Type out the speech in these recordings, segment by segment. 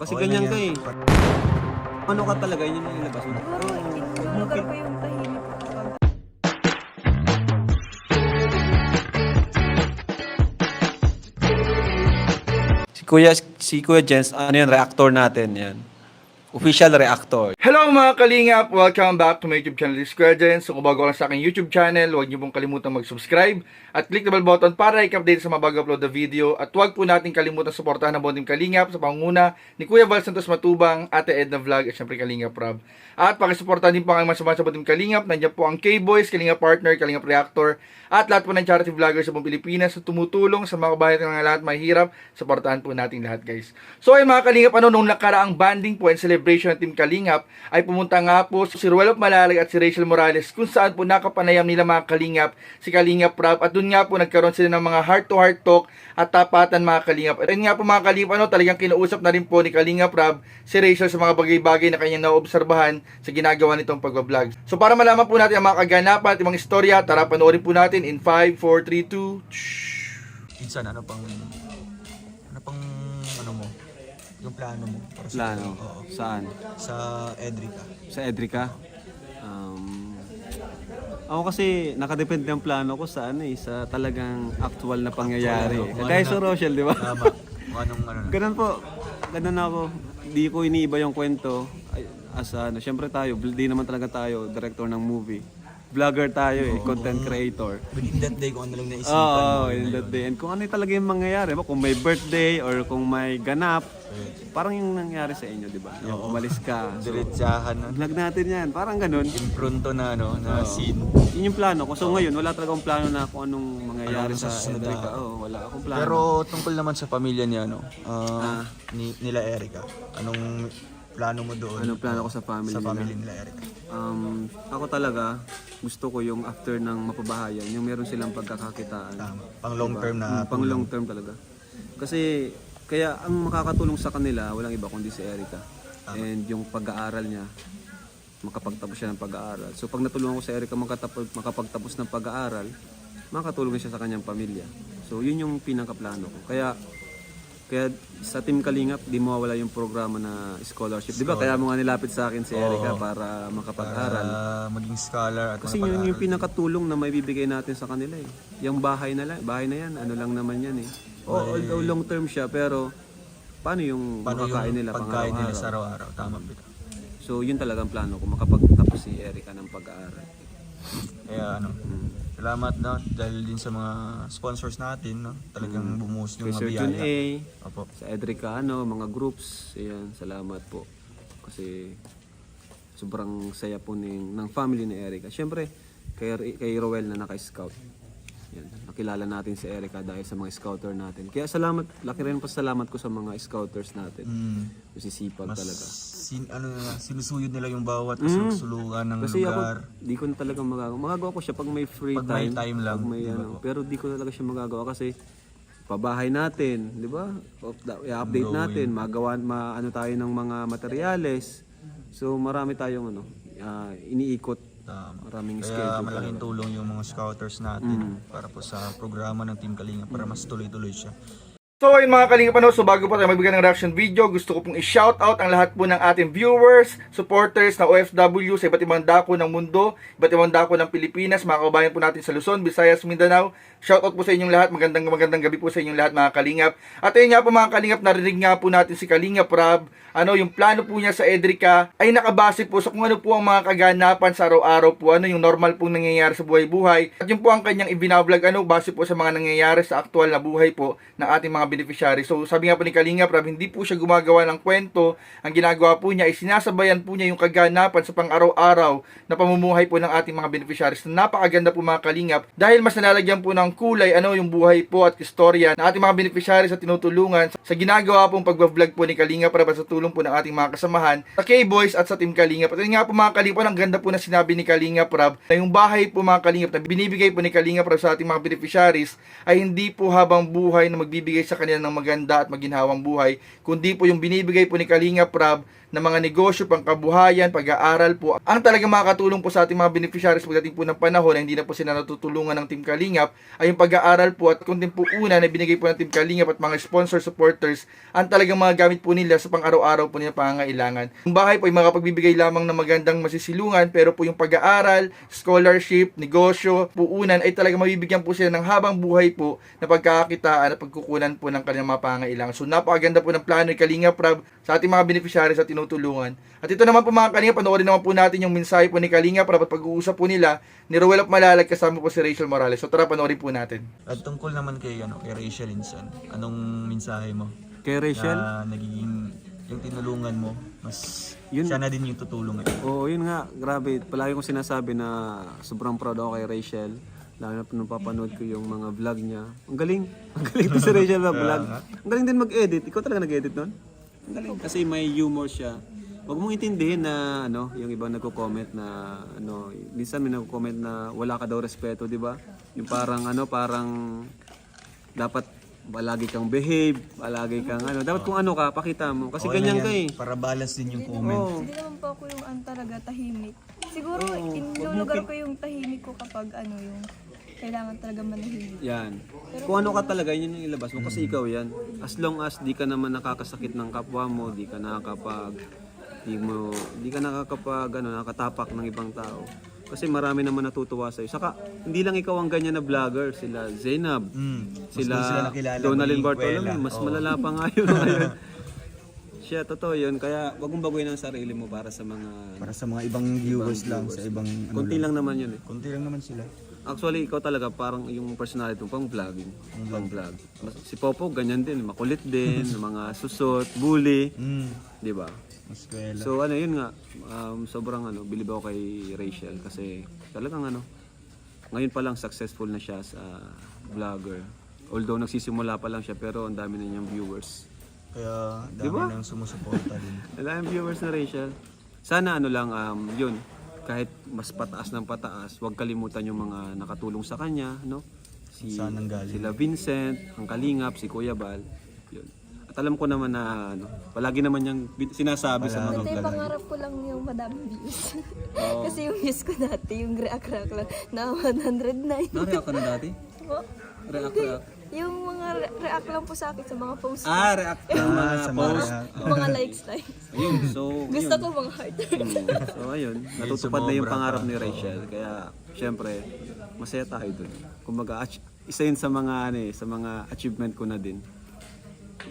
Kasi Okay ganyan lang ka eh. yan. Ano ka talaga, yun yung ilabas mo. Siguro, introvert ko yung tahimik ko kapag Si Kuya, si Kuya Jens, ano yun, reactor natin yan. Official reactor. Hello mga kalingap! Welcome back to my YouTube channel, This Jens. So kung bago lang sa aking YouTube channel, huwag niyo pong kalimutan mag-subscribe at click the bell button para i-update sa mga bago upload na video. At huwag po natin kalimutan suportahan ang Bonding Kalingap sa pangunguna ni Kuya Val Santos Matubang, Ate Edna Vlog at syempre Kalingap Rob. At pakisuportahan din po ang mga sa Bonding Kalingap. Nandiyan po ang K-Boys, Kalingap Partner, Kalingap Reactor at lahat po ng charity vloggers sa buong Pilipinas na tumutulong sa mga kabayan ng lahat mahirap. Suportahan po natin lahat guys. So ayun mga Kalingap, ano nung nakaraang banding po and celebration ng Team Kalingap ay pumunta nga po si Ruel of Malalag at si Rachel Morales kung saan po nakapanayam nila mga Kalingap si Kalingap Rob at dun nga po nagkaroon sila ng mga heart to heart talk at tapatan mga Kalingap. At nga po mga Kalingap, ano, talagang kinausap na rin po ni Kalingap Rob si Rachel sa mga bagay-bagay na kanyang naobserbahan sa ginagawa nitong pagbablog. So para malaman po natin ang mga kaganapan at mga istorya, tara panoorin po natin in 5, 4, 3, 2, Minsan, ano pang... Ano pang... Yung plano mo. Para sa, Plano. Oo. Saan? Sa Edrica. Sa Edrica? Um, ako kasi nakadepende ang plano ko sa ano eh, sa talagang actual na pangyayari. Actual, ano, Kagaya kung sa na- Rochelle, di ba? Tama. Kung anong ano na. Ganun po. Ganun ako. Di ko iniiba yung kwento. Ay, As ano, syempre tayo, di naman talaga tayo director ng movie. Vlogger tayo eh, content creator. But in that day, kung ano lang naisipan Oo, oh, in that day. And kung ano talaga yung mangyayari, ba, kung may birthday or kung may ganap, parang yung nangyari sa inyo, di ba? Yung umalis ka. So, Diretsahan na. vlog natin yan. Parang ganun. Impronto na, ano, na scene. Yun yung plano ko. So ngayon, wala talagang plano na kung anong mangyayari Ano sa susunod na- Oo, wala akong plano. Pero tungkol naman sa pamilya niya, ano, Ah. ah, ni, nila Erica. Anong plano mo doon? Anong plano ko sa family Sa nila? family nila Erica. Um, ako talaga, gusto ko yung after ng mapabahayan, yung meron silang pagkakakitaan. Tama. Pang long term na Mm, pang long term talaga. Kasi, kaya ang makakatulong sa kanila, walang iba kundi si Erica. And yung pag-aaral niya, makapagtapos siya ng pag-aaral. So pag natulungan ko si Erica makatapos, makapagtapos ng pag-aaral, makakatulong siya sa kanyang pamilya. So yun yung pinakaplano ko. Kaya, kaya sa Team Kalingap, di mawawala yung programa na scholarship. Di ba? Kaya mo nga nilapit sa akin si Erica para makapag-aral. Ah, maging scholar at Kasi yun yung pinakatulong na may bibigay natin sa kanila eh. Yung bahay na lang, bahay na yan, ano lang naman yan eh. O, although long term siya, pero paano yung paano makakain yung nila pagkain nila pang sa araw-araw. Tama ba? So yun talagang plano ko, makapagtapos si Erica ng pag-aaral. Kaya ano, salamat no dahil din sa mga sponsors natin no. Talagang bumuhos yung mga Sir Jun biyaya. A, Opo. sa Edrica, ano, mga groups, ayan, salamat po. Kasi sobrang saya po ng, ng family ni Erica. Siyempre, kay, kay Roel na naka-scout. Yan, nakilala natin si Erica dahil sa mga scouter natin. Kaya salamat, laki rin pa salamat ko sa mga scouters natin. Mm. Kasi sipag talaga. Sin, ano sinusuyod nila yung bawat Mm. kasulsulugan ng Kasi lugar. di ko na talaga magagawa. Magagawa ko siya pag may free Pag may time. time lang, pag may ano, pero di ko talaga siya magagawa kasi pabahay natin, di ba? Up- I-update natin, magawa, ma, ano tayo ng mga materyales. So marami tayong ano, ah, iniikot. Tama. Maraming Kaya schedule malaking talaga. tulong yung mga scouters natin para po sa programa ng Team Kalinga para mas tuloy-tuloy siya. So ayun mga kalingap ano, so bago pa tayo magbigay ng reaction video, gusto ko pong i-shoutout ang lahat po ng ating viewers, supporters na OFW sa iba't ibang dako ng mundo, iba't ibang dako ng Pilipinas, mga kabayan po natin sa Luzon, Visayas, Mindanao. Shoutout po sa inyong lahat, magandang magandang gabi po sa inyong lahat mga kalingap. At ayun nga po mga kalingap, narinig nga po natin si Kalingap Rob, ano yung plano po niya sa Edrica ay nakabase po sa kung ano po ang mga kaganapan sa araw-araw po, ano yung normal pong nangyayari sa buhay-buhay. At yun po ang kanyang ibinablog ano base po sa mga nangyayari sa aktual na buhay po ng ating mga beneficiary. So sabi nga po ni Kalinga Prab, hindi po siya gumagawa ng kwento. Ang ginagawa po niya ay sinasabayan po niya yung kaganapan sa pang-araw-araw na pamumuhay po ng ating mga beneficiaries. Na napakaganda po mga Kalingap dahil mas nalalagyan po ng kulay ano yung buhay po at istorya ng ating mga beneficiaries sa tinutulungan sa ginagawa pong pagbablog po ni Kalinga Prab sa tulong po ng ating mga kasamahan sa K-Boys at sa Team Kalinga. At nga po mga Kalinga, ang ganda po na sinabi ni Kalinga Prab na yung bahay po mga Kalinga na binibigay po ni Kalinga Prab sa ating mga beneficiaries ay hindi po habang buhay na magbibigay sa kanila ng maganda at maginhawang buhay, kundi po yung binibigay po ni Kalinga Prab ng mga negosyo, pangkabuhayan, pag-aaral po. Ang talagang makakatulong po sa ating mga beneficiaries pagdating po ng panahon na hindi na po sila natutulungan ng Team Kalingap ay yung pag-aaral po at din po una na binigay po ng Team Kalingap at mga sponsor supporters ang talagang mga gamit po nila sa pang-araw-araw po nila pangangailangan. Yung bahay po ay makapagbibigay lamang ng magandang masisilungan pero po yung pag-aaral, scholarship, negosyo, puunan ay talagang mabibigyan po sila ng habang buhay po na pagkakakitaan at pagkukunan po ng kanilang mga pangangailangan. So napakaganda po ng plano ni Kalingap Rab sa ating mga beneficiaries at tinutulungan. At ito naman po mga Kalingap, panoorin naman po natin yung mensahe po ni Kalingap Rab at pag-uusap po nila ni Rowell of Malalag kasama po si Rachel Morales. So tara panoorin po natin. At tungkol naman kay, ano, kay Rachel Inson, anong mensahe mo? Kay Rachel, Na nagiging yung tinulungan mo, mas Yun- siya na din yung tutulong eh. Oo, yun nga, grabe. Palagi kong sinasabi na sobrang proud ako kay Rachel. Lalo na nung papanood ko yung mga vlog niya. Ang galing. Ang galing to si Rachel na vlog. Ang galing din mag-edit. Ikaw talaga nag-edit nun? Ang galing. Kasi may humor siya. Huwag mong intindihin na ano, yung ibang nagko-comment na ano, minsan may nagko-comment na wala ka daw respeto, di ba? Yung parang ano, parang dapat palagi kang behave, palagi kang ano, dapat kung ano ka, pakita mo. Kasi Okay ganyan ka yan, eh. Para balas din yung comment. Oo. Hindi naman po ako yung an talaga tahimik. Siguro, inulugar ko yung tahimik ko kapag ano yung kailangan talaga manahimik. Yan. Kung ano ka talaga, yun yung ilabas mo. Kasi ikaw yan. As long as di ka naman nakakasakit ng kapwa mo, di ka nakakapag... Di mo... Di ka nakakapag... Ano, nakatapak ng ibang tao. Kasi marami naman natutuwa sa'yo. Saka, hindi lang ikaw ang ganyan na vlogger. Sila Zainab. Mm. Mas Sila, doon sila nakilala, Donalyn Bartolome. Mas Oo. malala pa nga yun. ngayon. Siya, totoo yun. Kaya, wag mong baguhin ang sarili mo para sa mga... Para sa mga ibang viewers lang, sa ibang ano Kunti lang naman yun eh. Kunti lang naman sila. Actually, ikaw talaga parang yung personality mo, pang vlogging. Pang vlog. Mas- Si Popo, ganyan din. Makulit din, mga susot, bully. Mm. Di ba? So ano, yun nga. Um, sobrang ano, bilib ako kay Rachel kasi talagang ano, ngayon pa lang successful na siya sa vlogger. Although nagsisimula pa lang siya pero ang dami na niyang viewers. Kaya dami Diba? nang sumusuporta din. Ang daming viewers na Rachel. Sana ano lang, um, yun, kahit mas pataas ng pataas, huwag kalimutan yung mga nakatulong sa kanya, no? Si, Saan nanggaling? sila Vincent, ang Kalingap, si Kuya Bal. Yun. At alam ko naman na ano, palagi naman niyang bin- sinasabi sa mga Ito yung pangarap ko lang yung madaming views. Kasi yung views ko dati, yung react-react lang, na 109. Na-react ka na dati? Po? React, Hindi. react. Yung mga re- react lang po sa akin sa mga posts. ko. Ah, react ka mga sa mga post. react. Yung mga likes, likes. Ayun, so, Gusto yun. ko mga heart. Mm. So ayun, natutupad na yung sumobra pangarap pa. ni Rachel. Kaya, syempre, masaya tayo dun. Kumbaga, ach- isa yun sa mga, ano eh, sa mga achievement ko na din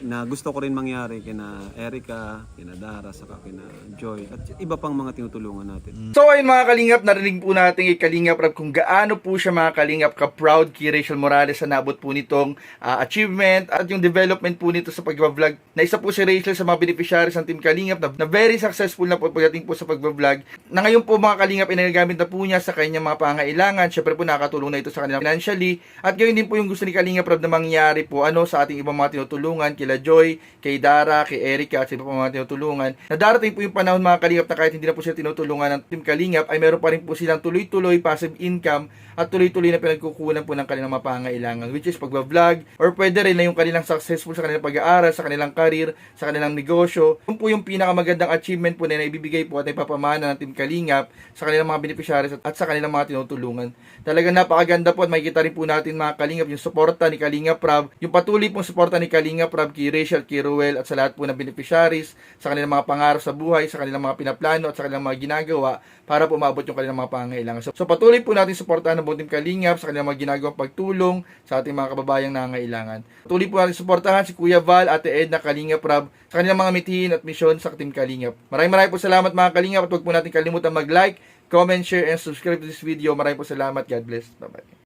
na gusto ko rin mangyari kina Erica, kina Dara, saka kina Joy, at iba pang mga tinutulungan natin. So ayun mga kalingap, narinig po natin kay Kalingap Rab kung gaano po siya mga kalingap ka-proud kay Rachel Morales sa nabot po nitong ah, achievement at yung development po nito sa pag-vlog. Na isa po si Rachel sa mga beneficiaries ng Team Kalingap na, na very successful na po pagdating po sa pag-vlog. Na ngayon po mga kalingap ay nagagamit na po niya sa kanyang mga pangailangan. Syempre po nakakatulong na ito sa kanila financially. At gayon din po yung gusto ni Kalingap Rab na mangyari po ano sa ating ibang mga tinutulungan kila Joy, kay Dara, kay Erica at sa iba pa mga tinutulungan. Na darating po yung panahon mga kalingap na kahit hindi na po sila tinutulungan ng Team Kalingap ay meron pa rin po silang tuloy-tuloy passive income at tuloy-tuloy na pinagkukunan po ng kanilang mga pangailangan which is pagbablog or pwede rin na yung kanilang successful sa kanilang pag-aaral, sa kanilang career, sa kanilang negosyo. Yun po yung pinakamagandang achievement po na naibibigay po at ipapamana ng Team Kalingap sa kanilang mga beneficiaries at, at sa kanilang mga tinutulungan. Talagang napakaganda po at makikita rin po natin mga Kalingap yung suporta ni Kalingap Rab, yung patuloy pong suporta ni Kalingap Rab kay Rachel, kay Ruel at sa lahat po ng beneficiaries sa kanilang mga pangarap sa buhay, sa kanilang mga pinaplano at sa kanilang mga ginagawa para po maabot yung kanilang mga pangailangan. So, so patuloy po natin suportahan ng buong Team Kalingap sa kanilang mga ginagawang pagtulong sa ating mga kababayang nangangailangan. Patuloy po natin suportahan si Kuya Val, Ate Edna, Kalingap Rab sa kanilang mga mithiin at misyon sa Team Kalingap. Maraming maraming po salamat mga Kalingap at huwag po natin kalimutan mag-like, comment, share, and subscribe to this video. Maraming po salamat. God bless. Bye-bye.